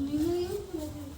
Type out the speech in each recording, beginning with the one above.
Ano yun?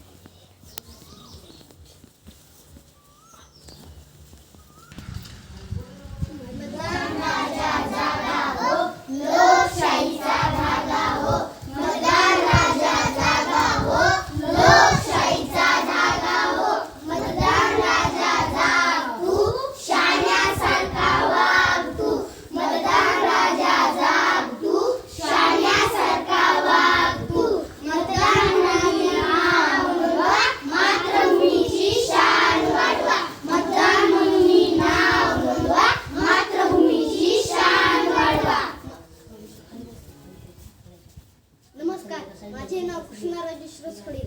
नमस्कार माझे नाव कृष्णा राजेश रसखडे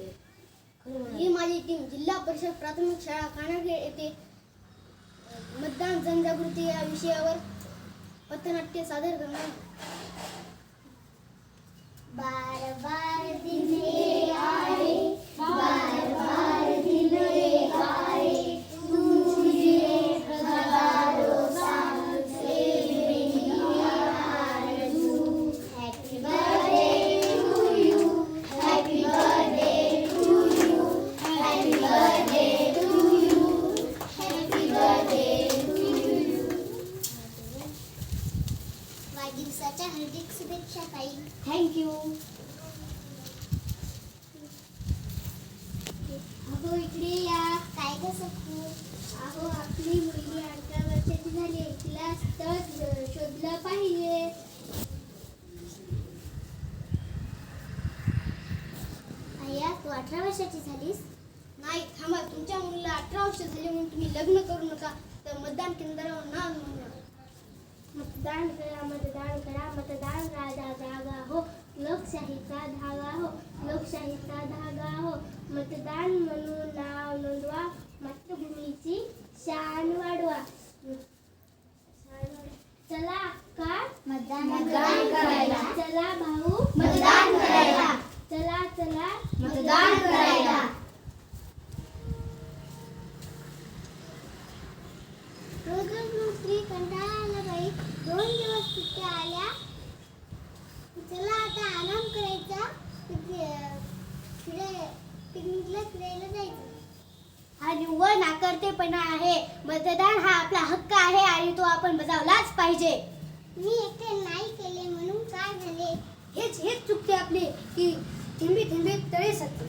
ही माझी टीम जिल्हा परिषद प्राथमिक शाळा कानाखेड येथे मतदान जनजागृती या विषयावर पथनाट्य सादर करणार. बार बार दिन आए थँक्यू अहो इकडे या. काय कसं सकू अहो आपली मुलगी अठरा वर्षाची झाली तिला स्थळ शोधलं पाहिजे. अय्या तू अठरा वर्षाची झालीस? नाही थांबा. तुमच्या मुलीला अठरा वर्ष झाली म्हणून तुम्ही लग्न करू नका. तर मतदान केंद्रावर नाव नोंदवा. मतदान करा मतदान करा मतदान राजा जागा हो लोकशाहीचा धागा हो लोकशाहीचा धागा हो. मतदान म्हणून नाव नोंदवा मातृभूमीची शान वाढवा. चला अक्का मतदान मतदान करायला. चला भाऊ. मतदान करायला. चला चला. मतदान करायला. रोज रोज नोकरी कंटाळा. दोन दिवस सुट्ट्या आल्या. चला आता आराम करायचा. पिकनिकला फिरायला जायचं. हा निव्वळ नाकर्तेपणा आहे. मतदान हा आपला हक्क आहे आणि तो आपण बजावलाच पाहिजे. मी एकटे नाही केले म्हणून काय झाले? हेच हेच चुकते आपले की थिंबी थिंबी तळे सकते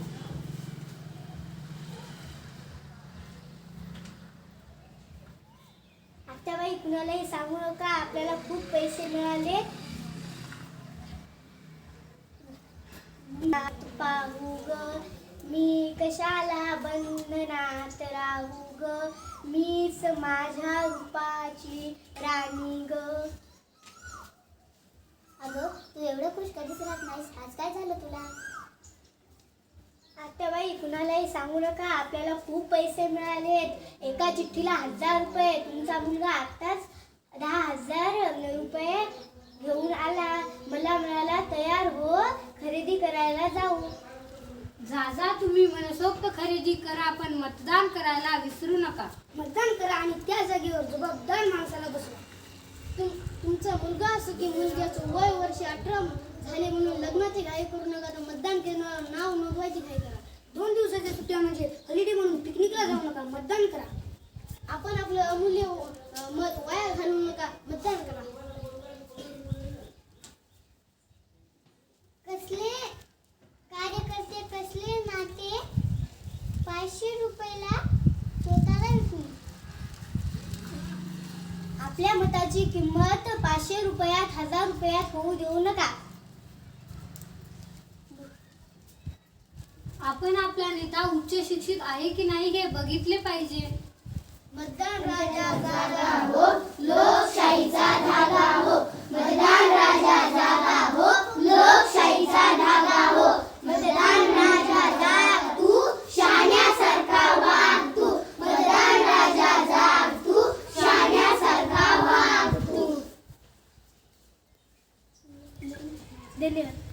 आत्याबाई कुणालाही सांगू नका आपल्याला खूप पैसे मिळाले. पाहू ग मी कशाला बंधनात राहू ग? मीच माझ्या रूपाची राणी ग. अगं तू एवढं खुश कधीच राहत नाहीस. आज काय झालं तुला? कुणालाही सांगू नका. आपल्याला खूप पैसे मिळालेत. एका चिठ्ठीला हजार रुपये. तुमचा मुलगा आत्ताच दहा हजार रुपये घेऊन आला. मला म्हणाला तयार हो खरेदी करायला जाऊ. जा जा तुम्ही. मनसोक्त खरेदी करा पण मतदान करायला विसरू नका. मतदान करा आणि त्या जागेवर जबाबदार माणसाला बसवा. तुम तुमचा मुलगा असो की मुलग्याचं वय वर्ष अठरा झाले म्हणून लग्नाची घाई करू नका तर मतदान केंद्रावर नाव नोंदवायची घाई करा. दोन दिवसाच्या सुट्ट्या म्हणजे हॉलिडे म्हणून पिकनिकला जाऊ नका मतदान करा. आपण आपलं अमूल्य मत वाया घालवू नका मतदान करा. कसले? कार्यकर्ते कसले? नाते? पाचशे रुपयाला स्वतःला विकून. आपल्या मताची किंमत पाचशे रुपयात हजार रुपयात होऊ देऊ नका. आपण आपला नेता उच्च शिक्षित आहे की नाही हे बघितले पाहिजे. मतदान राजा जागा हो लोकशाहीचा धागा हो. मतदान राजा झाला हो लोकशाहीचा धागा हो. मतदान राजा जाग तू शाण्यासारखा वाग तू. मतदान राजा जाग तू शाण्यासारखा वाग तू. धन्यवाद.